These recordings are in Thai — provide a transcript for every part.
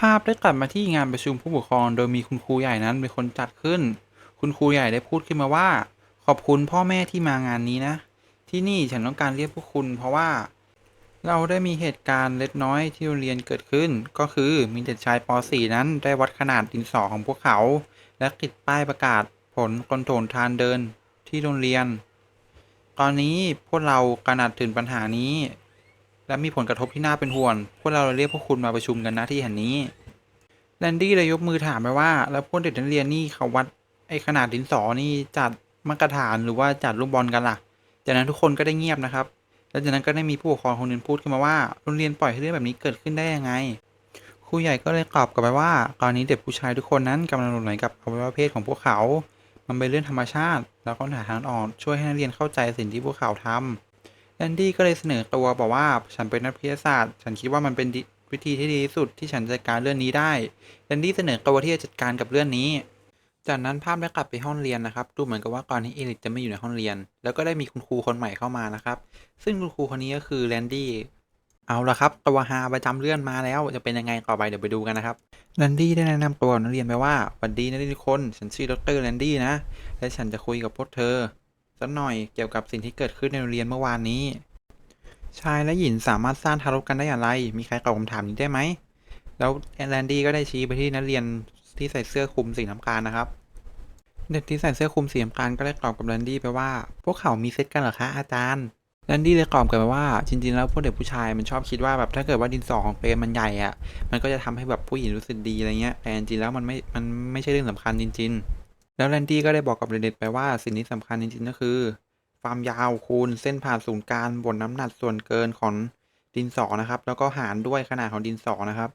ภาพได้กลับมาที่งานประชุมผู้ปกครอง โดยมีคุณครูใหญ่นั้นเป็นคนจัดขึ้น คุณครูใหญ่ได้พูดขึ้นมาว่า ขอบคุณพ่อแม่ที่มางานนี้นะ ที่นี่ฉันต้องการเรียกพวกคุณ เพราะว่า เราได้มีเหตุการณ์เล็กน้อยที่โรงเรียนเกิดขึ้น ก็คือมีเด็กชายป .4 นั้นได้วัดขนาดดินสอของพวกเขา และติดป้ายประกาศผลคอนโทรลทานเดินที่โรงเรียน ตอนนี้พวกเรากระหนัดถึงปัญหานี้ และมีผลกระทบที่น่าเป็นห่วงพวกเราเลยเรียกพวกคุณมาประชุมกันนะที่แห่งนี้แลนดี้เลยยกมือถามไปว่า แล้วพวกเด็กนักเรียนนี่เขาวัดไอ้ขนาดดินสอนี่จัดมาตรฐานหรือว่าจัดลูกบอลกันล่ะ จากนั้นทุกคนก็ได้เงียบนะครับ แล้วจากนั้นก็ได้มีผู้ปกครองคนหนึ่งพูดขึ้นมาว่าโรงเรียนปล่อยให้เรื่องแบบนี้เกิดขึ้นได้ยังไงครูใหญ่ก็เลยตอบกลับไปว่าตอนนี้เด็กผู้ชายทุกคนนั้นกำลังหลงไหลกับอวัยวะเพศของพวกเขา มันเป็นเรื่องธรรมชาติ แล้วก็หาทางออกช่วยให้นักเรียนเข้าใจสิ่งที่พวกเขาทำ แลนดี้ก็เลยเสนอตัวบอกว่าฉันเป็นนักวิทยาศาสตร์ ฉันคิดว่ามันเป็นวิธีที่ดีที่สุดที่ฉันจะจัดการเรื่องนี้ได้แลนดี้เสนอตัวที่จะจัดการกับเรื่องนี้ จากนั้นภาพได้กลับไปห้องเรียนนะครับดูเหมือนกับว่าตอนนี้เอลิกจะไม่อยู่ในห้องเรียน แล้วก็ได้มีคุณครูคนใหม่เข้ามานะครับ ซึ่งคุณครูคนนี้ก็คือแลนดี้เอาละครับตัวฮาประจำเลื่อนมาแล้วจะเป็นยังไงต่อไปเดี๋ยวไปดูกันนะครับแลนดี้ได้แนะนำตัวนักเรียนไปว่าสวัสดีนักเรียนทุกคน ฉันชื่อดรแลนดี้นะ และฉันจะคุยกับพวกเธอ สักหน่อยเกี่ยวกับสิ่งที่เกิดขึ้นในโรงเรียนเมื่อวานนี้ ชายและหญิงสามารถสร้างทารกกันได้อย่างไร มีใครตอบคำถามนี้ได้ไหม แล้วแลนดี้ก็ได้ชี้ไปที่นักเรียนที่ใส่เสื้อคลุมสีน้ำตาลนะครับ เด็กที่ใส่เสื้อคลุมสีน้ำตาลก็ได้ตอบกับแลนดี้ไปว่า พวกเขามีเซ็ตกันเหรอคะอาจารย์แลนดี้เลยตอบกลับไปว่าจริงๆแล้วพวกเด็กผู้ชายมันชอบคิดว่าแบบถ้าเกิดว่าดินสอของเปรมมันใหญ่อะมันก็จะทำให้แบบผู้หญิงรู้สึกดีอะไรเงี้ยแต่จริงๆแล้วมันไม่มันไม่ใช่เรื่องสำคัญจริงๆ แล้วแลนดี้ก็ได้บอกกับเด็กๆไปว่าสิ่งที่สำคัญจริงๆก็คือ ความยาวคูณเส้นผ่านศูนย์กลางบนน้ำหนักส่วนเกินของดินสอนะครับ แล้วก็หารด้วยขนาดของดินสอนะครับ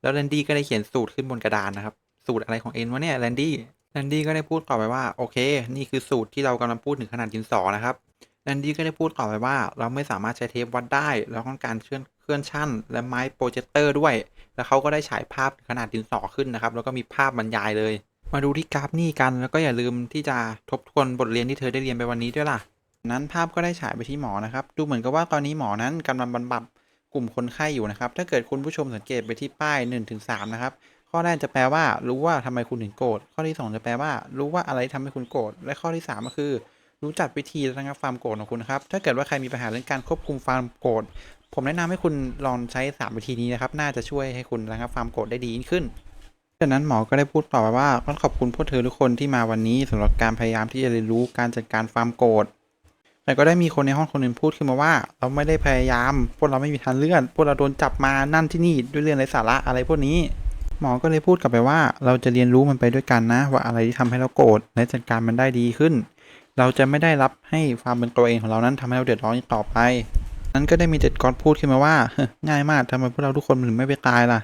แล้วแลนดี้ก็ได้เขียนสูตรขึ้นบนกระดานนะครับ สูตรอะไรของเอ็นวะเนี่ยแลนดี้แลนดี้ก็ได้พูดต่อไปว่าโอเค นี่คือสูตรที่เรากำลังพูดถึงขนาดดินสอนะครับแลนดี้ก็ได้พูดต่อไปว่า เราไม่สามารถใช้เทปวัดได้เราต้องการเคลื่อนเคลื่อนชั่น และไม้โปรเจคเตอร์ด้วย แล้วเขาก็ได้ฉายภาพขนาดดินสอขึ้นนะครับ แล้วก็มีภาพบรรยายเลย มาดูที่กราฟนี่กันแล้วก็อย่าลืมที่จะทบทวนบทเรียนที่เธอได้เรียนไปวันนี้ด้วยล่ะ นั้นภาพก็ได้ฉายไปที่หมอนะครับ ดูเหมือนกับว่าตอนนี้หมอนั้นกำลังบำบัดกลุ่มคนไข้อยู่นะครับ ถ้าเกิดคุณผู้ชมสังเกตไปที่ป้าย1นถึงสนะครับ ข้อแรกจะแปลว่ารู้ว่าทำไมคุณถึงโกรธ ข้อที่ 2 จะแปลว่า รู้ว่าอะไรทำให้คุณโกรธ และข้อที่ 3 ก็คือ รู้จักวิธีระงับความโกรธของคุณนะครับ ถ้าเกิดว่าใครมีปัญหาเรื่องการควบคุมความโกรธ ผมแนะนำให้คุณลองใช้ 3 วิธีนี้นะครับ น่าจะช่วยให้คุณระงับความโกรธได้ดีขึ้น จากนั้นหมอก็ได้พูดต่อไปว่าต้องขอบคุณพวกเธอทุกคนที่มาวันนี้สำหรับการพยายามที่จะเรียนรู้การจัดการความโกรธแต่ก็ได้มีคนในห้องคนหนึ่งพูดขึ้นมาว่า เราไม่ได้พยายาม พวกเราไม่มีทางเลื่อน พวกเราโดนจับมานั่นที่นี่ด้วยเรื่องไร้สาระอะไรพวกนี้ หมอก็เลยพูดกลับไปว่า เราจะเรียนรู้มันไปด้วยกันนะ ว่าอะไรที่ทำให้เราโกรธและจัดการมันได้ดีขึ้น เราจะไม่ได้รับให้ความเป็นตัวเองของเรานั้นทำให้เราเดือดร้อนอีกต่อไป นั้นก็ได้มีเด็ดกอดพูดขึ้นมาว่าง่ายมากทำไมพวกเราทุกคนถึงไม่ไปตายล่ะ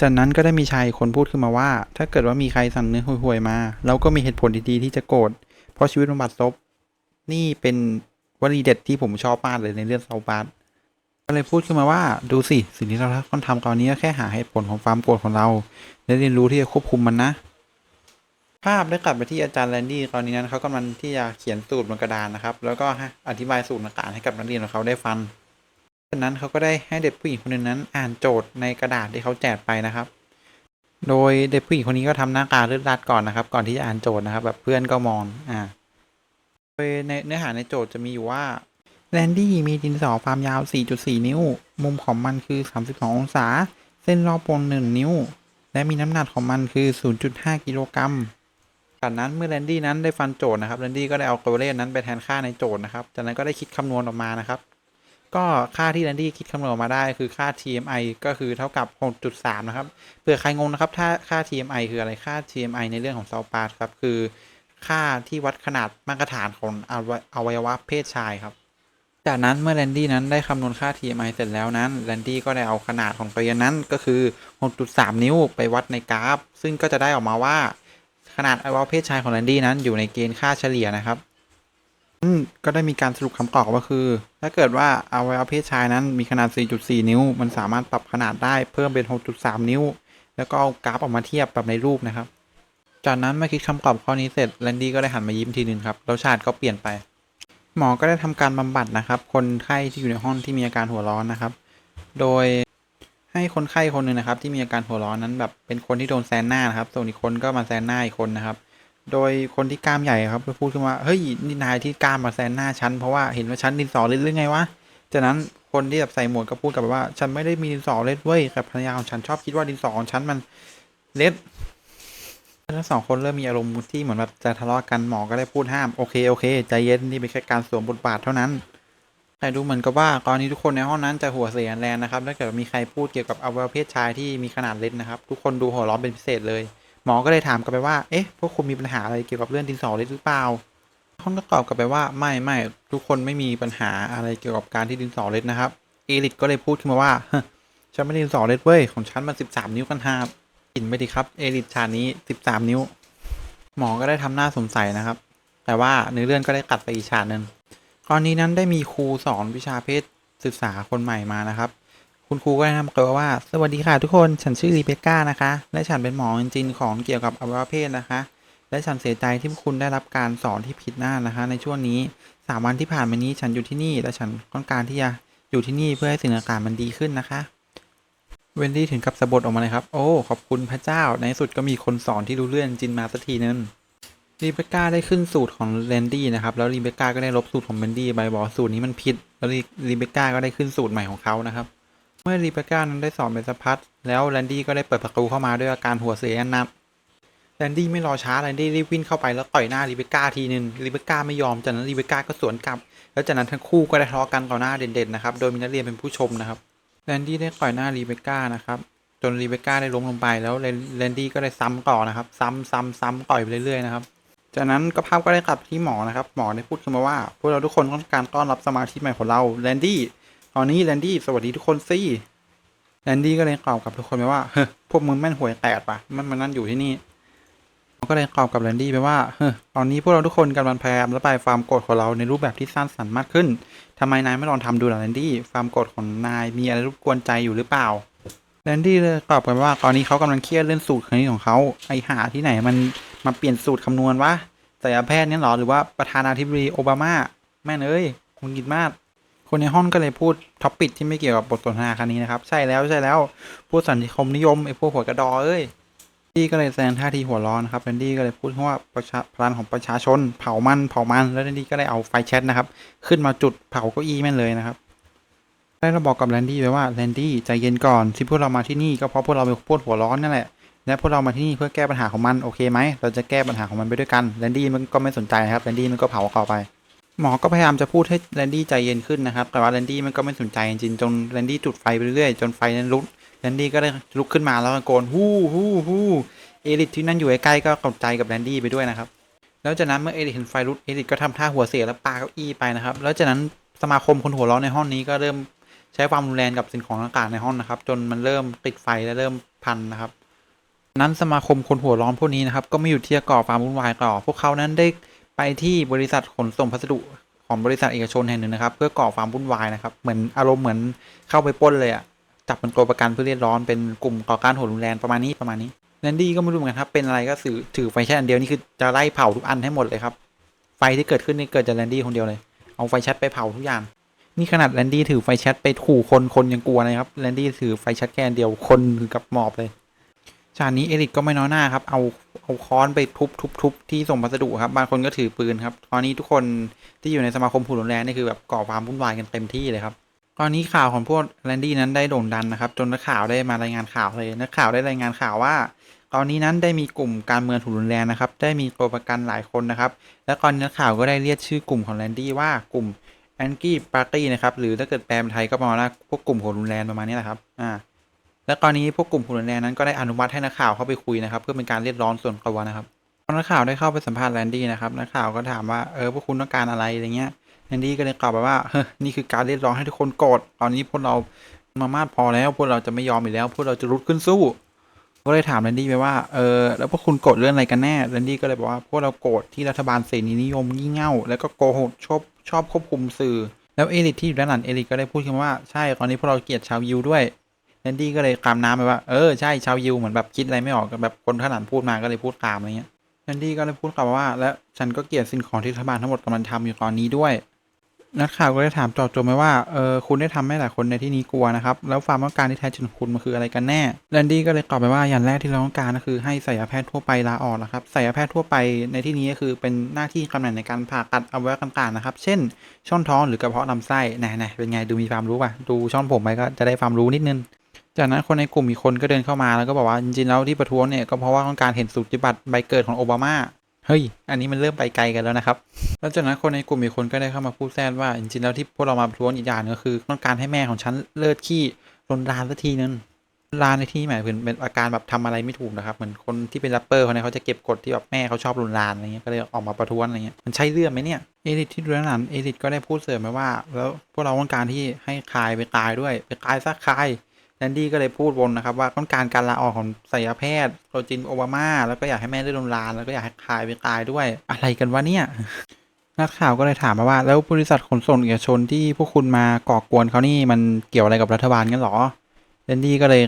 จากนั้นก็ได้มีชายคนพูดขึ้นมาว่า ถ้าเกิดว่ามีใครสั่งเนื้อห่วยๆมา เราก็มีเหตุผลดีๆที่จะโกรธเพราะชีวิตมันบัดซบนี่เป็นวลีเด็ดที่ผมชอบมากเลยในเรื่องเซาบาร์ก็เลยพูดขึ้นมาว่าดูสิ สิ่งที่เราต้องทำตอนนี้ก็แค่หาเหตุผลของความโกรธของเรา และเรียนรู้ที่จะควบคุมมันนะ ภาพได้กลับไปที่อาจารย์แลนดี้ตอนนี้นั้นเขากำลังที่จะเขียนสูตรบนกระดานนะครับ แล้วก็อธิบายสูตรต่างๆให้กับนักเรียนของเขาได้ฟัง นั้นเขาก็ได้ให้เด็กผู้หญิงคนหนึ่งนั้น อ่านโจทย์ในกระดาษที่เขาแจกไปนะครับ โดยเด็กผู้หญิงคนนี้ก็ทำหน้าตาลืดรัดก่อนนะครับ ก่อนที่จะอ่านโจทย์นะครับ แบบเพื่อนก็มองอ่าโดยในเนื้อหาในโจทย์จะมีอยู่ว่าแลนดี้มีดินสอความยาว 4.4 นิ้ว มุมของมันคือ 32 องศา เส้นรอบวง1นิ้ว และมีน้ำหนักของมันคือ 0.5 กิโลกรัมจากนั้นเมื่อแลนดี้นั้นได้ฟันโจทย์นะครับแลนดี้ก็ได้เอาตัวเลขนั้นไปแทนค่าในโจทย์นะครับ จากนั้นก็ได้คิดคำนวณออกมานะครับ ก็ค่าที่แลนดี้คิดคำนวณมาได้คือค่า TMI ก็คือเท่ากับ 6.3 นะครับเผื่อใครงงนะครับ ถ้าค่า TMI คืออะไรค่า TMI ในเรื่องของเซาปาร์ครับ คือค่าที่วัดขนาดมาตรฐานของอวัยวะเพศชายครับ จากนั้นเมื่อแลนดี้นั้นได้คำนวณค่า TMI เสร็จแล้วนั้นแลนดี้ก็ได้เอาขนาดของตัวนั้นก็คือ 6.3 นิ้วไปวัดในกราฟ ซึ่งก็จะได้ออกมาว่า ขนาดอวัยวะเพศชายของแลนดี้นั้นอยู่ในเกณฑ์ค่าเฉลี่ยนะครับ ก็ได้มีการสรุปคำตอบก็คือ ถ้าเกิดว่าอวัยวะเพศชายนั้นมีขนาด 4.4 นิ้ว มันสามารถปรับขนาดได้เพิ่มเป็น 6.3 นิ้ว แล้วก็เอากราฟออกมาเทียบแบบในรูปนะครับ จากนั้นเมื่อคิดคำตอบข้อนี้เสร็จแลนดี้ก็ได้หันมายิ้มทีหนึ่งครับแล้วชาติก็เปลี่ยนไป หมอก็ได้ทำการบำบัดนะครับ คนไข้ที่อยู่ในห้องที่มีอาการหัวร้อนนะครับ โดยใให้คนไข้คนหนึ่งนะครับ ที่มีอาการหัวร้อนนั้นแบบเป็นคนที่โดนแซนหน้านะครับ ส่วนอีกคนก็มาแซนหน้าอีกคนนะครับ โดยคนที่กล้ามใหญ่ครับไปพูดขึ้นว่าเฮ้ยนี่นายที่กล้ามมาแซนหน้าฉันเพราะว่าเห็นว่าฉันดินสอเล็ดหรือไงวะจากนั้นคนที่แบบใส่หมวกก็พูดกลับว่า ฉันไม่ได้มีดินสอเล็ดเว้ยแต่ภรรยาของฉันชอบคิดว่าดินสอของฉันมันเล็ดทั้งสองคนเริ่มมีอารมณ์ที่เหมือนแบบจะทะเลาะกันหมอก็ได้พูดห้ามโอเคโอเคใจเย็นนี่เป็นแค่การสวมบทบาทเท่านั้นแต่ดูเหมือนกับว่าตอนนี้ทุกคนในห้องนั้นจะหัวเสียแรงนะครับถ้าเกิดมีใครพูดเกี่ยวกับอวัยวะเพศชายที่มีขนาดเล็กนะครับ ทุกคนดูหัวร้อนเป็นพิเศษเลย หมอก็เลยถามกลับไปว่า เอ๊ะ พวกคุณมีปัญหาอะไรเกี่ยวกับเรื่องดินสอเล็กหรือเปล่าเขาก็ตอบกลับไปว่า ไม่ไม่ทุกคนไม่มีปัญหาอะไรเกี่ยวกับการที่ดินสอเล็กนะครับ เอลิทก็เลยพูดขึ้นมาว่า ฉันไม่ได้ดินสอเล็กเว้ย ของฉันมันสิบสามนิ้วกันหาบกินไปดิครับ เอลิทชานี้สิบสามนิ้ว หมอก็ได้ทำหน้าสงสัยนะครับ แต่ว่าเนื้อเรื่องก็ได้ตัดไปอีกฉากหนึ่งกรณีนั้นได้มีครูสอนวิชาเพศศึกษาคนใหม่มานะครับ คุณครูก็แนะนำตัวว่า สวัสดีค่ะทุกคนฉันชื่อรีเบคก้านะคะ และฉันเป็นหมอจริงๆของเกี่ยวกับอวัยวะเพศนะคะ และฉันเสียใจที่พวกคุณได้รับการสอนที่ผิดหน้านะคะ ในช่วงนี้สามวันที่ผ่านมานี้ฉันอยู่ที่นี่ และฉันต้องการที่จะอยู่ที่นี่เพื่อให้สิ่งต่างๆมันดีขึ้นนะคะ เวนดี้ถึงกับสะบัดออกมาเลยครับ โอ้ขอบคุณพระเจ้า ในที่สุดก็มีคนสอนที่รู้เรื่องจริงมาสักทีนึงรีเบคก้าได้ขึ้นสูตรของแลนดี้นะครับ แล้วรีเบคก้าก็ได้ลบสูตรของแลนดี้ไปบอกสูตรนี้มันผิด แล้วรีรีเบคก้าก็ได้ขึ้นสูตรใหม่ของเขานะครับ เมื่อรีเบคก้านั้นได้สอนไปสักพักแล้วแลนดี้ก็ได้เปิดประตูเข้ามาด้วยอาการหัวเสียนับแลนดี้ไม่รอช้าแลนดี้รีบวิ่งเข้าไปแล้วต่อยหน้ารีเบคก้าทีนึงรีเบคก้าไม่ยอมจากนั้นรีเบคก้าก็สวนกลับ แล้วจากนั้นทั้งคู่ก็ได้ทะเลาะกันต่อหน้าเด่นๆนะครับโดยมีนักเรียนเป็นผู้ชมนะครับแลนดี้ได้ต่อยหน้ารีเบคก้านะครับจนรีเบคก้าได้ล้มลงไปแล้วแลนดี้ก็ได้ซ้ำต่อนะครับ ซ้ำซ้ำซ้ำต่อยไปเรื่อยๆนะครับจากนั้นก็ภาพก็ได้กลับที่หมอนะครับ หมอได้พูดขึ้นมาว่า พวกเราทุกคนต้องการต้อนรับสมาชิกใหม่ของเราแลนดี้ ตอนนี้แลนดี้สวัสดีทุกคนสิแลนดี้ก็เลยตอบกับทุกคนไปว่า เฮ้พวกมึงแม่นหวยแตกปะมันมันนั่นอยู่ที่นี่หมอก็เลยตอบกับแลนดี้ไปว่า เฮ้ตอนนี้พวกเราทุกคนกำลังพยายามระบายความโกรธของเราในรูปแบบที่สร้างสรรค์มากขึ้นทำไมนายไม่ลองทำดูล่ะแลนดี้ ความโกรธของนายมีอะไรรบกวนใจอยู่หรือเปล่า แลนดี้เลยตอบกันว่า ตอนนี้เขากำลังเครียดเรื่องสูตรคณิตของเขาไอหาที่ไหนมันมาเปลี่ยนสูตรคำนวณวะศัลยแพทย์เนี่ยหรอหรือว่าประธานาธิบดีโอบามาแม่เอ้ยคงกินมาก คนในห้องก็เลยพูดท็อปปิกที่ไม่เกี่ยวกับบทสนทนาครั้งนี้นะครับ ใช่แล้วใช่แล้วพวกสังคมนิยมไอ้พวกหัวกระดอเอ้ยดี้ก็เลยแสดงท่าทีหัวร้อนนะครับแลนดี้ก็เลยพูดว่าประชาพลังของประชาชน เผามันเผามันแล้วแลนดี้ก็ได้เอาไฟแช็ตนะครับ ขึ้นมาจุดเผาเก้าอี้แม่นเลยนะครับได้เราบอกกับแลนดี้ไปว่าแลนดี้ใจเย็นก่อนที่พวกเรามาที่นี่ก็เพราะพวกเราเป็นพวกหัวร้อนนั่นแหละและพวกเรามาที่นี่เพื่อแก้ปัญหาของมันโอเคไหมเราจะแก้ปัญหาของมันไปด้วยกันแลนดี้มันก็ไม่สนใจนะครับแลนดี้มันก็เผาต่อไป หมอก็พยายามจะพูดให้แลนดี้ใจเย็นขึ้นนะครับ แต่ว่าแลนดี้มันก็ไม่สนใจจริงๆจนแลนดี้จุดไฟไปเรื่อยๆจนไฟนั้นลุกแลนดี้ก็ได้ลุกขึ้นมาแล้วตะโกนฮู้ฮู้ฮู้เอริทที่นั่นอยู่ใกล้ๆก็ตกใจกับแลนดี้ไปด้วยนะครับ แล้วจากนั้นเมื่อเอริทเห็นไฟลุกเอริทก็ทำท่าหัวเสียแล้วปาเก้าอี้ไปนะครับ แล้วจากนั้นสมาคมคนหัวร้อนในห้องนี้ก็เริ่มใช้ความรุนแรงกับสิ่งของต่างๆในห้องนะครับ จนมันเริ่มติดไฟและเริ่มพันนะครับ นั้นสมาคมคนหัวร้อนพวกนี้นะครับ ก็ไม่หยุดที่จะก่อความวุ่นวายต่อพวกเขานั้นได้ ไปที่บริษัทขนส่งพัสดุของบริษัทเอกชนแห่งหนึ่งนะครับ เพื่อก่อความวุ่นวายนะครับ เหมือนอารมณ์เหมือนเข้าไปป้นเลยอะจับเป็นตัวประกันเพื่อเรียกร้อนเป็นกลุ่มก่อการโหดรุนแรงประมาณนี้ประมาณนี้แลนดี้ก็ไม่รู้เหมือนกันครับเป็นอะไรก็ถือถือไฟแช็ตอันเดียวนี่คือจะไล่เผาทุกอันให้หมดเลยครับ ไฟที่เกิดขึ้นนี่เกิดจากแลนดี้คนเดียวเลย เอาไฟแช็ตไปเผาทุกอย่าง นี่ขนาดแลนดี้ถือไฟแช็ตไปขู่คนคนยังกลัวเลยครับแลนดี้ถือไฟแช็ตแค่อันเดียวคนถึงกับหมอบเลย ฉากนี้เอริกก็ไม่น้อยหน้าครับ เอาเอาค้อนไปทุบทุบทุบที่ส่งพัสดุครับ บางคนก็ถือปืนครับ ตอนนี้ทุกคนที่อยู่ในสมาคมผู้รุนแรงนี่คือแบบก่อความวุ่นวายกันเต็มที่เลยครับ ตอนนี้ข่าวของพวกแลนดี้นั้นได้โด่งดังนะครับ จนนักข่าวได้มารายงานข่าวเลย นักข่าวได้รายงานข่าวว่า ตอนนี้นั้นได้มีกลุ่มการเมืองถูกรุนแรงนะครับ ได้มีตัวประกันหลายคนนะครับ และตอนนี้นักข่าวก็ได้เรียกชื่อกลุ่มของแลนดี้ว่ากลุ่มแอนกี้ปาร์ตี้นะครับ หรือถ้าเกิดแปลเป็นไทยก็ประมาณว่าพวกกลุ่มโหดรุนแรงประมาณนี้แหละครับ อ่า และตอนนี้พวกกลุ่มโหดรุนแรงนั้นก็ได้อนุมัติให้นักข่าวเข้าไปคุยนะครับ เพื่อเป็นการเรียกร้องส่วนตัวนะครับพอนักข่าวได้เข้าไปสัมภาษณ์แลนดี้นะครับนักข่าวก็ถามว่าเออพวกคุณต้องการอะไรอะไรเงี้ยแลนดี้ก็เลยตอบไปว่าเฮ้ยนี่คือการเรียกร้องให้ทุกคนโกรธตอนนี้พวกเรามามากพอแล้วพวกเราจะไม่ยอมอีกแล้ว พวกเราจะรุดขึ้นสู้ก็เลยถามแลนดี้ไปว่าเออแล้วพวกคุณโกรธเรื่องอะไรกันแน่แลนดี้ก็เลยบอกว่าพวกเราโกรธที่รัฐบาลเสรีนิยมงี่เง่าแล้วก็โกหกชอบชอบควบคุมสื่อ แล้วเอริทที่อยู่ด้านหลังเอริทก็ได้พูดขึ้นว่าใช่ตอนนี้พวกเราเกลียดชาวยิวด้วย แลนดี้ก็เลยกามน้ำไปว่า เออใช่ชาวยิวเหมือนแบบคิดอะไรไม่ออกแบบคนข้างหลังพูดมาก็เลยพูดตามอะไรเงี้ยแลนดี้ก็เลยพูดกลับว่า และฉันก็เกลียดสิ่งของที่รัฐบาลทั้งหมดกำลังทำอยู่ตอนนี้ด้วย นักข่าวก็ได้ถามเจาะจงไปว่า เออคุณได้ทำให้หลายคนในที่นี้กลัวนะครับ แล้วความต้องการที่แท้จริงของคุณมันคืออะไรกันแน่แลนดี้ก็เลยตอบไปว่าอย่างแรกที่เราต้องการก็คือให้ศัลยแพทย์ทั่วไปลาออกนะครับศัลยแพทย์ทั่วไปในที่นี้ก็คือเป็นหน้าที่ตำแหน่งในการผ่าตัดอวัยวะต่างๆนะครับ เช่น ช่องท้องหรือกระเพาะลำไส้ไหนๆเป็นไงดูมีความรู้ป่ะดูช่องผมไปก็จะได้ความรู้นิดนึง จากนั้นคนในกลุ่มอีกคนก็เดินเข้ามาแล้วก็บอกว่าจริงๆแล้วที่ประท้วงเนี่ยก็เพราะว่าต้องการเห็นสูติบัตรใบเกิดของโอบามาเฮ้ย อันนี้มันเริ่มไปไกลกันแล้วนะครับ แล้วจากนั้นคนในกลุ่มอีกคนก็ได้เข้ามาพูดแทรกว่า จริงๆแล้วที่พวกเรามาประท้วงอีกอย่างก็คือ ต้องการให้แม่ของฉันเลิกขี้รนรานสักทีนึงรานในที่หมายถึงเป็นอาการแบบทำอะไรไม่ถูกนะครับ เหมือนคนที่เป็นแรปเปอร์คนนี้เขาจะเก็บกดที่แบบแม่เขาชอบรุนรานอะไรเงี้ย ก็เลยออกมาประท้วงอะไรเงี้ย มันใช่เรื่องไหมเนี่ย เอริทที่ดูด้านหลังเอริทก็ได้พูดเสริมไปว่า แล้วพวกเราต้องการที่ให้คายไปตายด้วย ไปตายซะคาย แลนดี้ก็เลยพูดวนนะครับ ว่าต้องการการลาออกของศัลยแพทย์โรจินโอบามา แล้วก็อยากให้แม่ได้ลงลานแล้วก็อยากให้คายไปตายด้วยอะไรกันวะเนี่ยนักข่าวก็เลยถามมาว่า แล้วบริษัทขนส่งเอกชนที่พวกคุณมาก่อกวนเขานี่มันเกี่ยวอะไรกับรัฐบาลกันหรอแลนดี้ก็เลย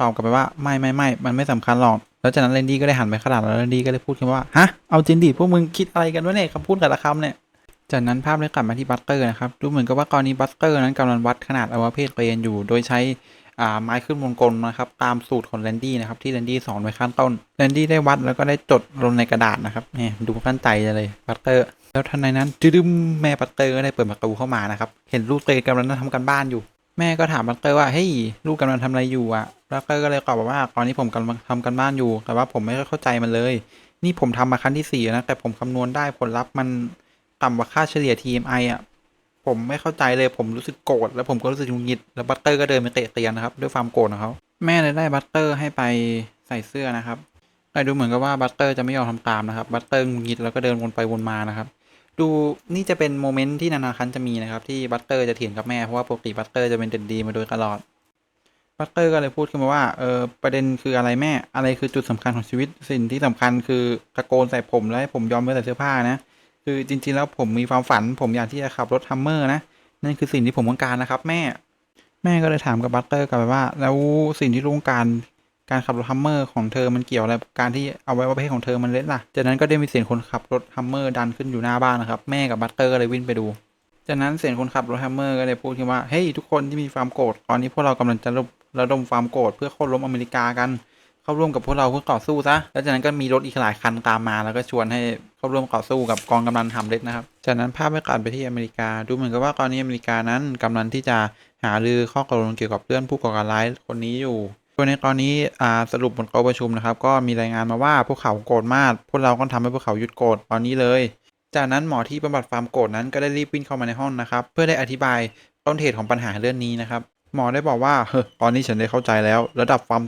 ตอบกลับไปว่าไม่ไม่ไม่มันไม่สำคัญหรอก แล้วจากนั้นแลนดี้ก็ได้หันไปขนาดแล้วแลนดี้ก็ได้พูดขึ้นว่าฮะเอาจริงดิพวกมึงคิดอะไรกันวะเนี่ยคำพูดแต่ละคำเนี่ยจากนั้นภาพเลยกลับมาที่บัตเตอร์นะครับดูเหมือนกับว่ากรณีบัตเตอร์นั้นกำลังวัดขนาดอวัยวะเพศตัวเองอยู่ โดยใช้ อ่าไม้ขึ้นวงกลมนะครับ ตามสูตรของแลนดี้นะครับ ที่แลนดี้สอนไว้ข้างต้นแลนดี้ได้วัดแล้วก็ได้จดลงในกระดาษนะครับเนี่ยดูตั้งใจเลยบัตเตอร์แล้วทันใดนั้นดึมแม่บัตเตอร์ก็ได้เปิดประตูเข้ามานะครับ เห็นลูกเตยกำลังทำกันบ้านอยู่ แม่ก็ถามบัตเตอร์ว่าเฮ้ยลูกกำลังทำอะไรอยู่อะบัตเตอร์ก็เลยตอบว่าตอนนี้ผมกำลังทำกันบ้านอยู่ แต่ว่าผมไม่ค่อยเข้าใจมันเลย นี่ผมทำมาครั้งที่สี่แล้วนะแต่ผมคำนวณได้ผลลัพธ์มันต่ำกว่าค่าเฉลี่ย TMI อะ ผมไม่เข้าใจเลยผมรู้สึกโกรธแล้วผมก็รู้สึกหงุดหงิดแล้วบัตเตอร์ก็เดินไปเตะเตียงนะครับด้วยความโกรธของเขาแม่เลยได้บัตเตอร์ให้ไปใส่เสื้อนะครับแต่ดูเหมือนกับว่าบัตเตอร์จะไม่ยอมทำตามนะครับบัตเตอร์หงุดหงิดแล้วก็เดินวนไปวนมานะครับ ดูนี่จะเป็นโมเมนต์ที่นานาคันจะมีนะครับ ที่บัตเตอร์จะเถียงกับแม่เพราะว่าปกติบัตเตอร์จะเป็นเด็กดีมาโดยตลอดบัตเตอร์ก็เลยพูดขึ้นมาว่าเออประเด็นคืออะไรแม่อะไรคือจุดสำคัญของชีวิตสิ่งที่สำคัญคือตะโกนใส่ผมแล้วให้ผมยอมไปใส่เสื้อผ้านะ คือจริงๆแล้วผมมีความฝัน ผมอยากที่จะขับรถฮัมเมอร์นะ นั่นคือสิ่งที่ผมต้องการนะครับ แม่ แม่ก็เลยถามกับบัตเตอร์กลับไปว่า แล้วสิ่งที่ต้องการการขับรถฮัมเมอร์ของเธอมันเกี่ยวอะไรการที่เอาไว้ว่าเพศของเธอมันเล็กล่ะ จากนั้นก็ได้มีเสียงคนขับรถฮัมเมอร์ดันขึ้นอยู่หน้าบ้านนะครับ แม่กับบัตเตอร์เลยวิ่งไปดู จากนั้นเสียงคนขับรถฮัมเมอร์ก็เลยพูดขึ้นว่า เฮ้ยทุกคนที่มีความโกรธ ตอนนี้พวกเรากำลังจะระดมความโกรธเพื่อโค่นล้มอเมริกากัน เข้าร่วมกับพวกเราเพื่อต่อสู้ซะแล้วจากนั้นก็มีรถอีกหลายคันตามมาแล้วก็ชวนให้เข้าร่วมต่อสู้กับกองกำลังฮัมเล็ตนะครับ จากนั้นภาพไปตัดไปที่อเมริกา ดูเหมือนกับว่าตอนนี้อเมริกานั้นกำลังที่จะหารือข้อตกลงเกี่ยวกับเรื่องผู้ก่อการร้ายคนนี้อยู่โดยในตอนนี้สรุปบนโต๊ะประชุมนะครับ ก็มีรายงานมาว่าพวกเขาโกรธมาก พวกเราก็ทำให้พวกเขาหยุดโกรธตอนนี้เลย จากนั้นหมอที่บำบัดความโกรธนั้นก็ได้รีบวิ่งเข้ามาในห้องนะครับ เพื่อได้อธิบายต้นเหตุของปัญหาเรื่องนี้นะครับหมอได้บอกว่าเฮ้ยตอนนี้ฉันได้เข้าใจแล้ว ระดับความ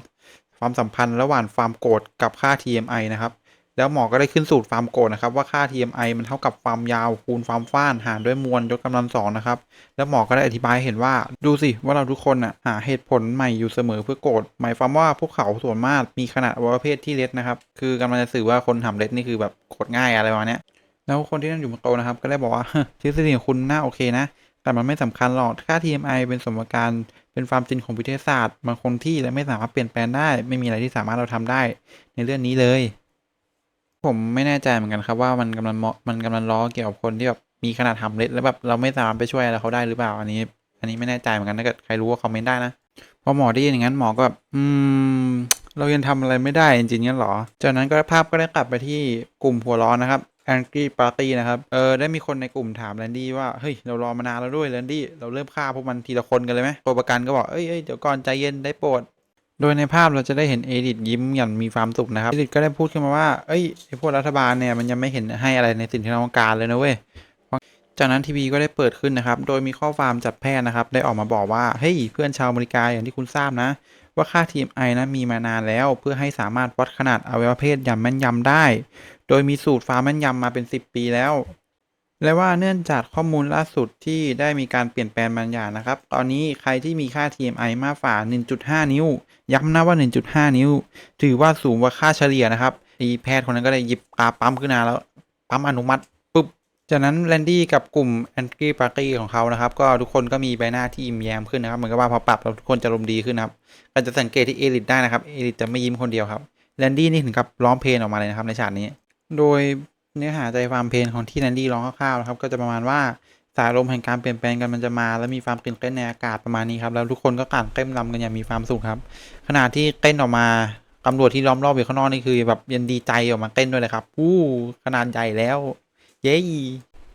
ความสัมพันธ์ระหว่างความโกรธกับค่า TMI นะครับ แล้วหมอก็ได้ขึ้นสูตรความโกรธนะครับ ว่าค่า TMI มันเท่ากับความยาวคูณความฟ้านหารด้วยมวลยกกำลังสองนะครับ แล้วหมอก็ได้อธิบายเห็นว่าดูสิว่าเราทุกคนอะหาเหตุผลใหม่อยู่เสมอเพื่อโกรธหมายความว่าพวกเขาส่วนมากมีขนาดอวัยวะเพศที่เล็กนะครับ คือกำลังจะสื่อว่าคนทำเล็กนี่คือแบบโกรธง่ายอะไรประมาณนี้แล้วคนที่นั่งอยู่บนโต๊ะนะครับ ก็ได้บอกว่าทฤษฎีของคุณน่าโอเคนะแต่มันไม่สำคัญหรอกค่า TMI เป็นสมการ เป็นความจริงของวิทยาศาสตร์มันคงที่และไม่สามารถเปลี่ยนแปลงได้ ไม่มีอะไรที่สามารถเราทำได้ในเรื่องนี้เลย ผมไม่แน่ใจเหมือนกันครับว่ามันกำลังมันกำลังล้อเกี่ยวกับคนที่แบบมีขนาดทำเล็กแล้วแบบเราไม่สามารถไปช่วยอะไรเขาได้หรือเปล่าอันนี้ อันนี้ไม่แน่ใจเหมือนกันถ้าเกิดใครรู้ก็คอมเมนต์ได้นะพอหมอได้ยินอย่างนั้นหมอก็แบบอืม เรายังทำอะไรไม่ได้จริงๆงั้นเหรอ จากนั้นก็ภาพก็ได้กลับไปที่กลุ่มหัวร้อนนะครับ Angry Party นะครับ เออได้มีคนในกลุ่มถามแลนดี้ว่า เฮ้ย เรารอมานานแล้วด้วยแลนดี้ เราเริ่มฆ่าพวกมันทีละคนกันเลยไหมตัวประกันก็บอกเอ้ยเดี๋ยวก่อนใจเย็นได้โปรด โดยในภาพเราจะได้เห็นเอดิทยิ้มอย่างมีความสุขนะครับเอดิทก็ได้พูดขึ้นมาว่า เอ้ยไอพวกรัฐบาลเนี่ยมันยังไม่เห็นให้อะไรในสิ่งที่เราต้องการเลยนะเว้ย จากนั้นทีวีก็ได้เปิดขึ้นนะครับ โดยมีข้อความจากแพทย์นะครับได้ออกมาบอกว่า เฮ้ยเพื่อนชาวอเมริกาอย่างที่คุณทราบนะ ว่าค่า TMI นะมีมานานแล้ว เพื่อให้สามารถวัดขนาดอวัยวะเพศอย่างแม่นยำได้ โดยมีสูตรฟ้าแม่นยำมาเป็น 10 ปีแล้ว และว่าเนื่องจากข้อมูลล่าสุดที่ได้มีการเปลี่ยนแปลงบางอย่างนะครับ ตอนนี้ใครที่มีค่า TMI มากกว่า 1.5 นิ้ว ย้ำนะว่า 1.5 นิ้ว ถือว่าสูงกว่าค่าเฉลี่ยนะครับอีแพทย์คนนั้นก็เลยหยิบตาปั๊มขึ้นมาแล้วปั๊มอนุมัติ จากนั้นแลนดี้กับกลุ่มแอนตี้ปาร์ตี้ของเขานะครับ ก็ทุกคนก็มีใบหน้าที่ยิ้มแย้มขึ้นนะครับเหมือนกับว่าพอปรับแล้วทุกคนจะลมดีขึ้นนะครับเราจะสังเกตที่เอริทได้นะครับเอริทจะไม่ยิ้มคนเดียวครับแลนดี้นี่ถึงกับร้องเพลงออกมาเลยนะครับในฉากนี้ โดยเนื้อหาใจความเพลงของที่แลนดี้ร้องคร่าวๆนะครับก็จะประมาณว่าสายลมแห่งการเปลี่ยนแปลงกันมันจะมา แล้วมีความตื่นเต้นในอากาศประมาณนี้ครับแล้วทุกคนก็กางเต้นรำกันอย่างมีความสุขครับขณะที่เต้นออกมาตำรวจที่ล้อมรอบอยู่ข้างนอกนี่คือแบบยันดีใจออกมาเต้นด้วยเลยครับอู้ขนาดใหญ่แล้ว เย้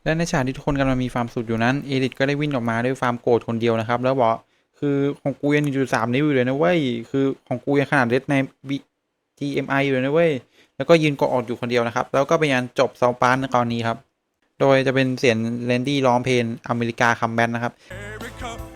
และในฉากที่ทุกคนกำลังมีความสุขอยู่นั้นเอริดก็ได้วิ่งออกมาด้วยความโกรธคนเดียวนะครับ แล้วบอกคือของกูยังอยู่สามนิ้วอยู่เลยนะเว้ยคือของกูยังขนาดเล็กใน B GMI อยู่เลยนะเว้ยแล้วก็ยืนกออกอยู่คนเดียวนะครับ แล้วก็เป็นการจบเซาปานในตอนนี้ครับ โดยจะเป็นเสียงเลนดี้ร้องเพลงอเมริกาคัมแบ็นะครับ America,